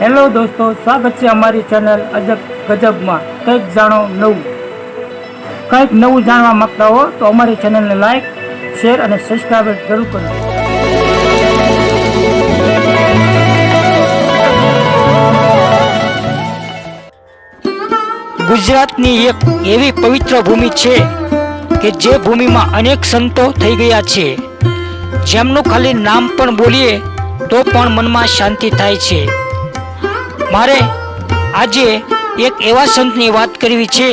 Hello દોસ્તો, સ્વાગત છે અમારી ચેનલ અજબ ગજબમાં. કંઈક જાણો નવું. કંઈક નવું જાણવા માંગતા હો તો અમારી ચેનલને લાઈક, શેર અને સબસ્ક્રાઈબ જરૂર કરો ગુજરાતની એક એવી પવિત્ર ભૂમિ છે કે જે ભૂમિમાં અનેક સંતો થઈ ગયા છે. જેમનું ખાલી નામ પણ બોલીએ તો પણ મનમાં શાંતિ થાય છે. મારે આજે એક એવા સંતની વાત કરવી છે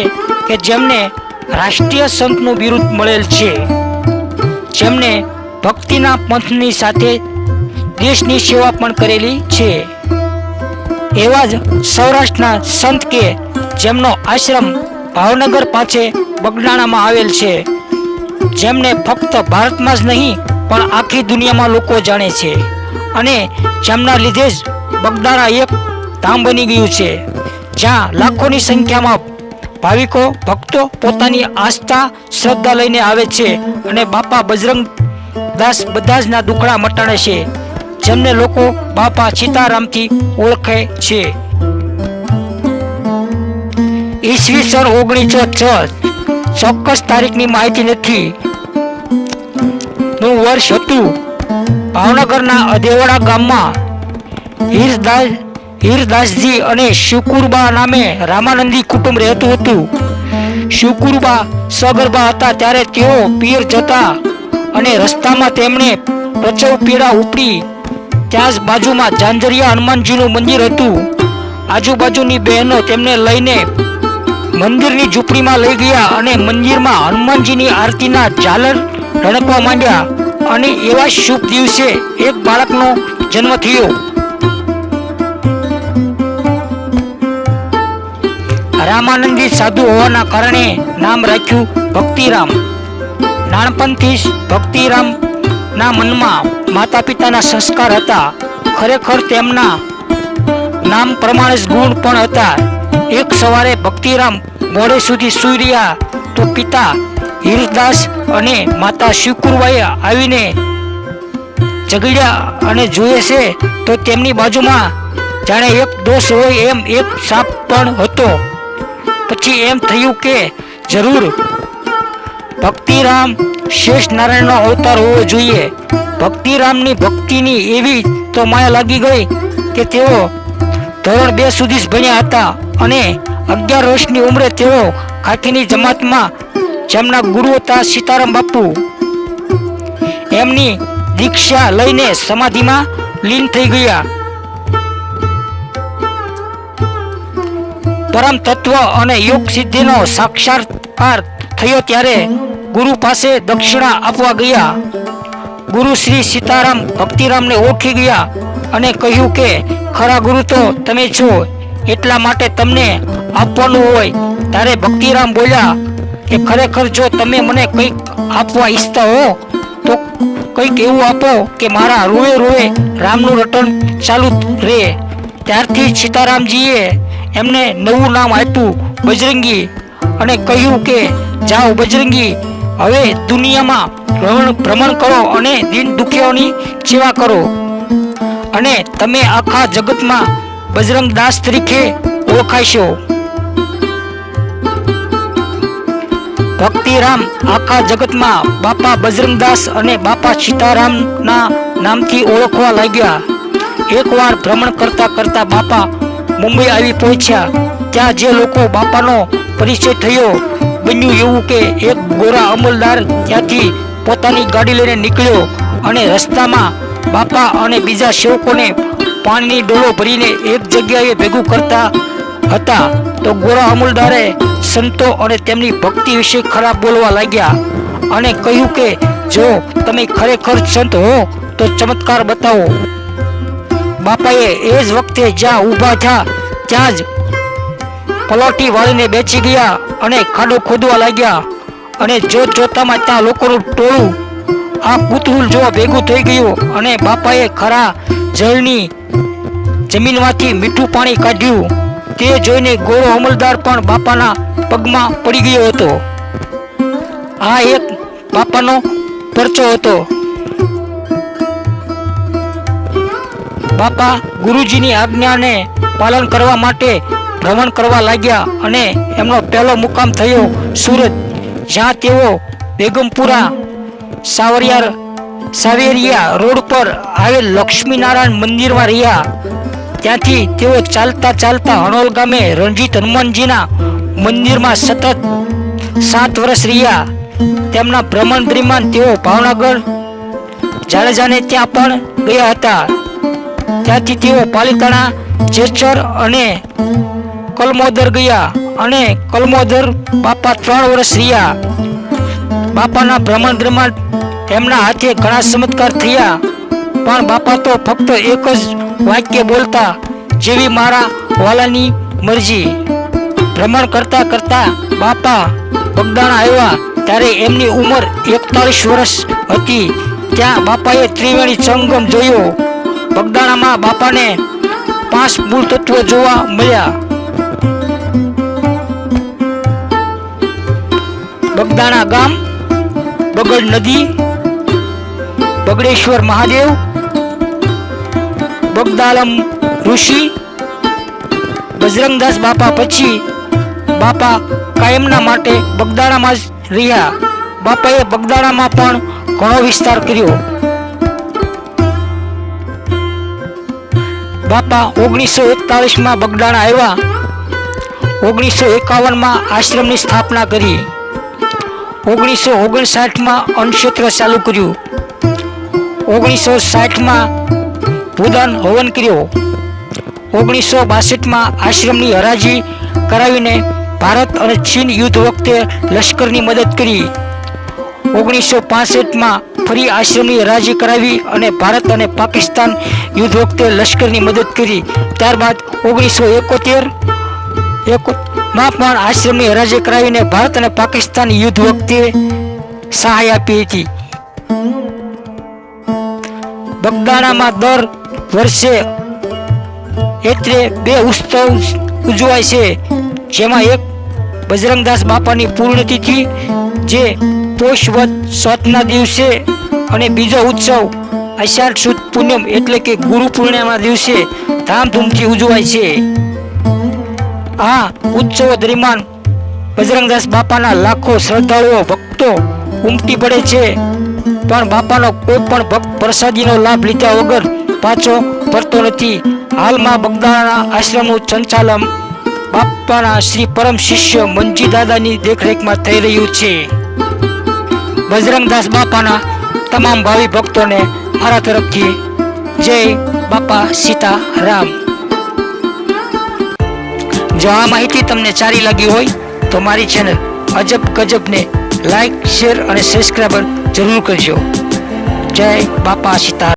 કે જેમને રાષ્ટ્રીય સંતનું બિરુદ મળેલ છે. જેમને ભક્તિના પંથની સાથે દેશની સેવા પણ કરેલી છે. એવા જ સૌરાષ્ટ્રના સંત કે જેમનો આશ્રમ ભાવનગર પાસે બગડાણામાં આવેલ છે. જેમને ફક્ત ભારતમાં જ નહીં, પણ આખી દુનિયામાં લોકો જાણે છે. અને જેમના લીધે જ બગડાણા એક ધામ બની ગયું છે. જ્યાં લાખોની સંખ્યામાં ભાવિકો, ભક્તો પોતાની આસ્થા, શ્રદ્ધા લઈને આવે છે અને બાપા બજરંગ દાસ બધા જ ના દુખડા મટાડે છે, જેમને લોકો બાપા સીતારામથી ઓળખે છે. ઈસવીસન ઓગણીસો છ, ચોક્કસ તારીખની માહિતી નથી. નું વર્ષ હતું. ભાવનગરના અધેવાડા ગામમાં હીરદાસ હીરદાસજી અને શુકુરબા નામે રામાનંદી કુટુંબ રહેતું હતું. શુકુરબા સગર્ભા હતા ત્યારે તેઓ પીર જતા અને રસ્તામાં તેમણે પ્રચવ પીડા ઉપડી. ત્યાં જ બાજુમાં ઝાંઝરિયા હનુમાનજીનું મંદિર હતું. આજુબાજુની બહેનો તેમને લઈને મંદિરની ઝૂંપડીમાં લઈ ગયા અને મંદિરમાં હનુમાનજીની આરતીના ઝાલર રણકવા માંડ્યા. અને એવા શુભ દિવસે એક બાળકનો જન્મ થયો. રામાનંદી સાધુ હોવાના કારણે નામ રાખ્યું ભક્તિરામ. નાનપણથી જ ભક્તિરામ ના મનમાં માતા પિતાના સંસ્કાર હતા. ખરેખર તેમના નામ પ્રમાણે જ ગુણ પણ હતા. એક સવારે ભક્તિરામ મોડે સુધી સૂઈ રહ્યા તો પિતા હિરદાસ અને માતા શિવકુરબાઈ આવીને ઝઘડ્યા અને જુએ છે તો તેમની બાજુમાં જાણે એક દોષ હોય એમ એક સાપ પણ હતો. પછી એમ થયું કે જરૂર ભક્તિરામ શેષ નારાયણનો અવતાર હોવો જોઈએ. ભક્તિરામની ભક્તિની એવી તો માયા લાગી ગઈ કે તેઓ ધોરણ બે સુધી જ ભણ્યા હતા અને અગિયાર વર્ષની ઉંમરે તેઓ કાઠીની જમાતમાં જેમના ગુરુ હતા સીતારામ બાપુ એમની દીક્ષા લઈને સમાધિમાં લીન થઈ ગયા. પરમ તત્વ અને યોગ સિદ્ધિનો સાક્ષાત્કાર થયો ત્યારે ગુરુ પાસે દક્ષિણા આપવા ગયા. ગુરુ શ્રી સીતારામ ભક્તિરામને ઓળખી ગયા અને કહ્યું કે, ખરા ગુરુ તો તમે છો, એટલા માટે તમને આપવાનું હોય. ત્યારે ભક્તિરામ બોલ્યા કે, ખરેખર જો તમે મને કંઈક આપવા ઈચ્છતા હો, તો કંઈક એવું આપો કે મારા રોવે રોવે રામનું રટણ ચાલુ રહે. ત્યારથી સીતારામજીએ એમને નવું નામ આપ્યું બજરંગી અને કહ્યું કે, જાઓ બજરંગી, હવે દુનિયામાં ભ્રમણ કરો અને દિન દુખિયાઓની સેવા કરો. અને તમે આખા જગતમાં બજરંગ તરીકે ઓળખાશો. ભક્તિરામ આખા જગતમાં બાપા બજરંગદાસ અને બાપા સીતારામના નામથી ઓળખવા લાગ્યા. એકવાર ભ્રમણ કરતા કરતા બાપા મુંબઈ આવી પહોંચ્યા. ત્યાં જે લોકો બાપાનો પરિચય થયો, બન્યું એવું કે એક ગોરા અમલદાર ત્યાંથી પોતાની ગાડી લઈને નીકળ્યો અને રસ્તામાં બાપા અને બીજા સેવકોને પાણીની ડોલો ભરીને એક જગ્યાએ ભેગું કરતા હતા. તો ગોરા અમલદારે સંતો અને તેમની ભક્તિ વિશે ખરાબ બોલવા લાગ્યા અને કહ્યું કે, જો તમે ખરેખર સંત હો, તો ચમત્કાર બતાવો. બાપાએ એ જ વખતે જ્યાં ઊભા થયા, ત્યાં જ પલોટી વાળીને બેચી ગયા અને ખાડો ખોદવા લાગ્યા અને જોત જોતામાં ત્યાં લોકોનું ટોળું, આ પૂતળું જોવા ભેગું થઈ ગયું અને બાપાએ ખરા જળની જમીનમાંથી મીઠું પાણી કાઢ્યું, તે જોઈને ગોળો અમલદાર પણ બાપાના પગમાં પડી ગયો હતો. આ એક બાપાનો પરચો હતો. બાપા ગુરુજીની આજ્ઞાને પાલન કરવા માટે ભ્રમણ કરવા લાગ્યા અને એમનો પહેલો મુકામ થયો સુરત, જ્યાં તેઓ બેગમપુરા, સાવરિયાર, સાવેરિયા રોડ પર આવેલ લક્ષ્મીનારાયણ મંદિરમાં રહ્યા. ત્યાંથી તેઓ ચાલતા ચાલતા હણોલ ગામે રણજીત હનુમાનજીના મંદિરમાં સતત સાત વર્ષ રહ્યા. તેમના ભ્રમણ દરમિયાન તેઓ ભાવનગર, જાડેજાને ત્યાં પણ ગયા હતા. ત્યાંથી તેઓ પાલિતાણા જેસર અને કલમોદર ગયા અને કલમોદર બાપા ત્રણ વર્ષ રહ્યા. બાપાના ભ્રમણ દરમિયાન એમના હાથે ઘણા ચમત્કાર થયા, પણ બાપા તો ફક્ત એક જ વાક્ય બોલતા, જેવી મારા વાલાની મરજી. ભ્રમણ કરતા કરતા બાપા બગદાણા આવ્યા, ત્યારે એમની ઉંમર એકતાલીસ વર્ષ હતી. ત્યાં બાપાએ ત્રિવેણી સંગમ જોયો. બગદાણામાં બાપાને પાંચ મૂળ તત્વો જોવા મળ્યા. બગદાણા ગામ, બગડ નદી, બગડેશ્વર મહાદેવ, બગદાલમ ઋષિ, બજરંગદાસ બાપા પછી બાપા કાયમના માટે બગદાણામાં જ રહ્યા. બાપાએ બગદાણામાં પણ ઘણો વિસ્તાર કર્યો. બાપા ઓગણીસો એકતાલીસમાં બગદાણા આવ્યા. ઓગણીસો એકાવનમાં આશ્રમની સ્થાપના કરી. ઓગણીસો ઓગણસાઠમાં અન્નક્ષેત્ર ચાલુ કર્યું. ઓગણીસો સાઠમાં ભૂદાન હવન કર્યો. ઓગણીસો બાસઠમાં આશ્રમની હરાજી કરાવીને ભારત અને ચીન યુદ્ધ વખતે લશ્કરની મદદ કરી. ઓગણીસો પાસઠમાં ફરી આશ્રમની હરાજી કરાવી અને ભારત અને પાકિસ્તાન યુદ્ધ વખતે લશ્કરની મદદ કરી. ત્યારબાદ ઓગણીસો એકોતેરમાં પણ આશ્રમની હરાજી કરાવીને ભારત અને પાકિસ્તાન યુદ્ધ વખતે સહાય આપી હતી. બગદાણામાં દર વર્ષે એટલે બે ઉત્સવ ઉજવાય છે, જેમાં એક બજરંગદાસ બાપાની પૂર્ણતિથિ જે પોષ વદ ચોથના દિવસે અને બીજો ઉત્સવ અષાઢ સુદ પૂનમ એટલે કે ગુરુ પૂર્ણિમા દિવસે ધામધૂમથી ઉજવાય છે. આ ઉત્સવો દરમિયાન બજરંગદાસ બાપાના લાખો શ્રદ્ધાળુઓ, ભક્તો ઉમટી પડે છે. પણ બાપાનો કોઈ પણ ભક્ત પ્રસાદીનો લાભ લીધા વગર પાછો ફરતો નથી. હાલમાં બગદાણાના આશ્રમનું સંચાલન બાપાના શ્રી પરમ શિષ્ય મંજી દાદાની દેખરેખમાં થઈ રહ્યું છે. બજરંગદાસ બાપાના તમામ ભાવિ ભક્તોને મારા તરફથી જય બાપા સીતારામ. જો આ માહિતી તમને સારી લાગી હોય તો મારી ચેનલ અજબ ગજબને લાઈક શેર અને સબસ્ક્રાઈબર જરૂર કરજો. જય બાપા સીતા